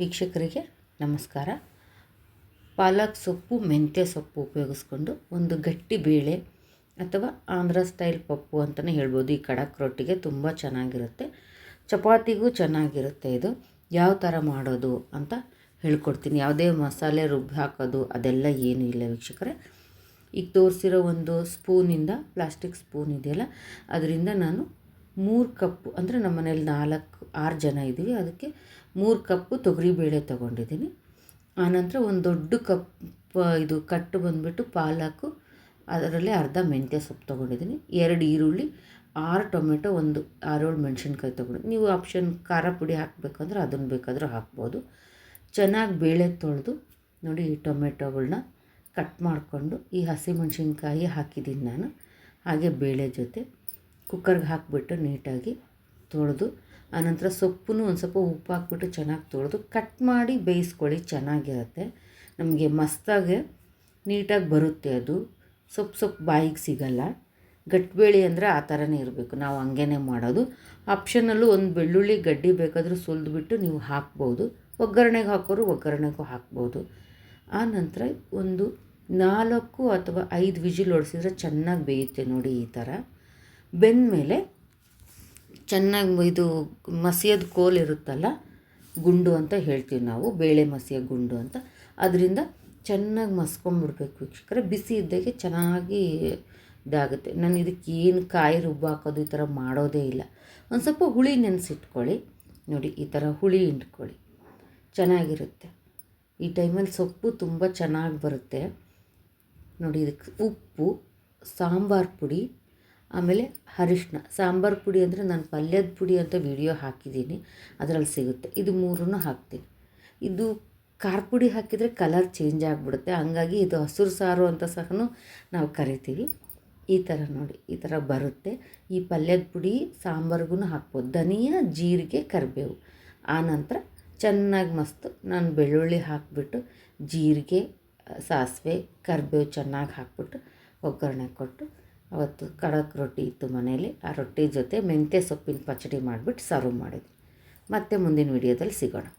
ವೀಕ್ಷಕರಿಗೆ ನಮಸ್ಕಾರ. ಪಾಲಕ್ ಸೊಪ್ಪು, ಮೆಂತ್ಯ ಸೊಪ್ಪು ಉಪಯೋಗಿಸ್ಕೊಂಡು ಒಂದು ಗಟ್ಟಿ ಬೇಳೆ ಅಥವಾ ಆಂಧ್ರ ಸ್ಟೈಲ್ ಪಪ್ಪು ಅಂತಲೇ ಹೇಳ್ಬೋದು. ಈ ಕಡಕ್ ರೊಟ್ಟಿಗೆ ತುಂಬ ಚೆನ್ನಾಗಿರುತ್ತೆ. ಚಪಾತಿಗೂ ಚೆನ್ನಾಗಿರುತ್ತೆ ಇದು. ಯಾವ ಥರ ಮಾಡೋದು ಅಂತ ಹೇಳ್ಕೊಡ್ತೀನಿ. ಯಾವುದೇ ಮಸಾಲೆ ರುಬ್ಬಿ ಹಾಕೋದು ಅದೆಲ್ಲ ಏನೂ ಇಲ್ಲ ವೀಕ್ಷಕರೇ. ಈಗ ತೋರಿಸಿರೋ ಒಂದು ಸ್ಪೂನಿಂದ, ಪ್ಲಾಸ್ಟಿಕ್ ಸ್ಪೂನ್ ಇದೆಯಲ್ಲ, ಅದರಿಂದ ನಾನು ಮೂರು ಕಪ್ಪು, ಅಂದರೆ ನಮ್ಮ ಮನೇಲಿ ನಾಲ್ಕು, ಆರು ಜನ ಇದ್ದೀವಿ. ಅದಕ್ಕೆ ಮೂರು ಕಪ್ಪು ತೊಗರಿಬೇಳೆ ತೊಗೊಂಡಿದ್ದೀನಿ. ಆನಂತರ ಒಂದು ದೊಡ್ಡ ಕಪ್, ಇದು ಕಟ್ಟು ಬಂದುಬಿಟ್ಟು ಪಾಲಕ್ಕು ಅದರಲ್ಲಿ ಅರ್ಧ ಮೆಂತ್ಯ ಸೊಪ್ಪು ತೊಗೊಂಡಿದ್ದೀನಿ. ಎರಡು ಈರುಳ್ಳಿ, ಆರು ಟೊಮೆಟೊ, ಒಂದು ಆರೇಳು ಮೆಣಸಿನ್ಕಾಯಿ ತೊಗೊಂಡು ನೀವು ಆಪ್ಷನ್ ಖಾರ ಪುಡಿ ಹಾಕಬೇಕಂದ್ರೆ ಅದನ್ನು ಬೇಕಾದರೂ ಹಾಕ್ಬೋದು. ಚೆನ್ನಾಗಿ ಬೇಳೆ ತೊಳೆದು, ನೋಡಿ ಈ ಟೊಮೆಟೊಗಳನ್ನ ಕಟ್ ಮಾಡಿಕೊಂಡು ಈ ಹಸಿಮೆಣ್ಸಿನ್ಕಾಯಿ ಹಾಕಿದ್ದೀನಿ ನಾನು. ಹಾಗೆ ಬೇಳೆ ಜೊತೆ. ಕುಕ್ಕರ್ಗೆ ಹಾಕಿಬಿಟ್ಟು ನೀಟಾಗಿ ತೊಳೆದು, ಆನಂತರ ಸೊಪ್ಪನ್ನು ಒಂದು ಸ್ವಲ್ಪ ಉಪ್ಪು ಹಾಕ್ಬಿಟ್ಟು ಚೆನ್ನಾಗಿ ತೊಳೆದು ಕಟ್ ಮಾಡಿ ಬೇಯಿಸ್ಕೊಳ್ಳಿ, ಚೆನ್ನಾಗಿರುತ್ತೆ. ನಮಗೆ ಮಸ್ತಾಗೆ ನೀಟಾಗಿ ಬರುತ್ತೆ ಅದು. ಸೊಪ್ಪು ಸೊಪ್ಪು ಬಾಯಿಗೆ ಸಿಗಲ್ಲ. ಗಟ್ಟಿಬೇಳೆ ಅಂದರೆ ಆ ಥರನೇ ಇರಬೇಕು. ನಾವು ಹಂಗೇ ಮಾಡೋದು. ಆಪ್ಷನಲ್ಲೂ ಒಂದು ಬೆಳ್ಳುಳ್ಳಿ ಗಡ್ಡಿ ಬೇಕಾದರೂ ಸುಲಿದ್ಬಿಟ್ಟು ನೀವು ಹಾಕ್ಬೋದು. ಒಗ್ಗರಣೆಗೆ ಹಾಕೋರು ಒಗ್ಗರಣೆಗೂ ಹಾಕ್ಬೋದು. ಆ ನಂತರ ಒಂದು ನಾಲ್ಕು ಅಥವಾ ಐದು ವಿಜಿಲ್ ಹೊಡೆಸಿದ್ರೆ ಚೆನ್ನಾಗಿ ಬೇಯುತ್ತೆ ನೋಡಿ ಈ ಥರ ಬೆಂದಮೇಲೆ ಚೆನ್ನಾಗಿ ಇದು ಮಸಿಯದ ಕೋಲ್ ಇರುತ್ತಲ್ಲ, ಗುಂಡು ಅಂತ ಹೇಳ್ತೀವಿ ನಾವು, ಬೇಳೆ ಮಸಿಯ ಗುಂಡು ಅಂತ. ಅದರಿಂದ ಚೆನ್ನಾಗಿ ಮಸ್ಕೊಂಬಿಡ್ಬೇಕು ವೀಕ್ಷಕರೇ. ಬಿಸಿ ಇದ್ದಾಗೆ ಚೆನ್ನಾಗಿ ಇದಾಗುತ್ತೆ. ನಾನು ಇದಕ್ಕೆ ಏನು ಕಾಯಿ ರುಬ್ಬು ಹಾಕೋದು ಈ ಥರ ಮಾಡೋದೇ ಇಲ್ಲ. ಒಂದು ಸ್ವಲ್ಪ ಹುಳಿ ನೆನೆಸಿಟ್ಕೊಳ್ಳಿ. ನೋಡಿ, ಈ ಥರ ಹುಳಿ ಇಟ್ಕೊಳ್ಳಿ ಚೆನ್ನಾಗಿರುತ್ತೆ. ಈ ಟೈಮಲ್ಲಿ ಸೊಪ್ಪು ತುಂಬ ಚೆನ್ನಾಗಿ ಬರುತ್ತೆ. ನೋಡಿ, ಇದಕ್ಕೆ ಉಪ್ಪು, ಸಾಂಬಾರು ಪುಡಿ ಆಮೇಲೆ ಅರಿಶಿನ ಸಾಂಬಾರು ಪುಡಿ ಅಂದರೆ ನಾನು ಪಲ್ಯದ ಪುಡಿ ಅಂತ ವಿಡಿಯೋ ಹಾಕಿದ್ದೀನಿ, ಅದರಲ್ಲಿ ಸಿಗುತ್ತೆ. ಇದು ಮೂರನ್ನು ಹಾಕ್ತೀನಿ. ಇದು ಖಾರ ಪುಡಿ ಹಾಕಿದರೆ ಕಲರ್ ಚೇಂಜ್ ಆಗಿಬಿಡುತ್ತೆ. ಹಂಗಾಗಿ ಇದು ಹಸಿರು ಸಾರು ಅಂತ ಸಹ ನಾವು ಕರಿತೀವಿ. ಈ ಥರ ನೋಡಿ, ಈ ಥರ ಬರುತ್ತೆ. ಈ ಪಲ್ಯದ ಪುಡಿ ಸಾಂಬಾರಿಗೂ ಹಾಕ್ಬೋದು. ಧನಿಯಾ, ಜೀರಿಗೆ, ಕರಿಬೇವು. ಆನಂತರ ಚೆನ್ನಾಗಿ ಮಸ್ತು ನಾನು ಬೆಳ್ಳುಳ್ಳಿ ಹಾಕಿಬಿಟ್ಟು ಜೀರಿಗೆ, ಸಾಸಿವೆ, ಕರಿಬೇವು ಚೆನ್ನಾಗಿ ಹಾಕ್ಬಿಟ್ಟು ಒಗ್ಗರಣೆ ಕೊಟ್ಟು ಅವತ್ತು ಖಡಕ್ ರೊಟ್ಟಿ ಇತ್ತು ಮನೆಯಲ್ಲಿ. ಆ ರೊಟ್ಟಿ ಜೊತೆ ಮೆಂತ್ಯ ಸೊಪ್ಪಿನ ಪಚಡಿ ಮಾಡಿಬಿಟ್ಟು ಸರ್ವ್ ಮಾಡಿದ್ವಿ. ಮತ್ತೆ ಮುಂದಿನ ವೀಡಿಯೋದಲ್ಲಿ ಸಿಗೋಣ.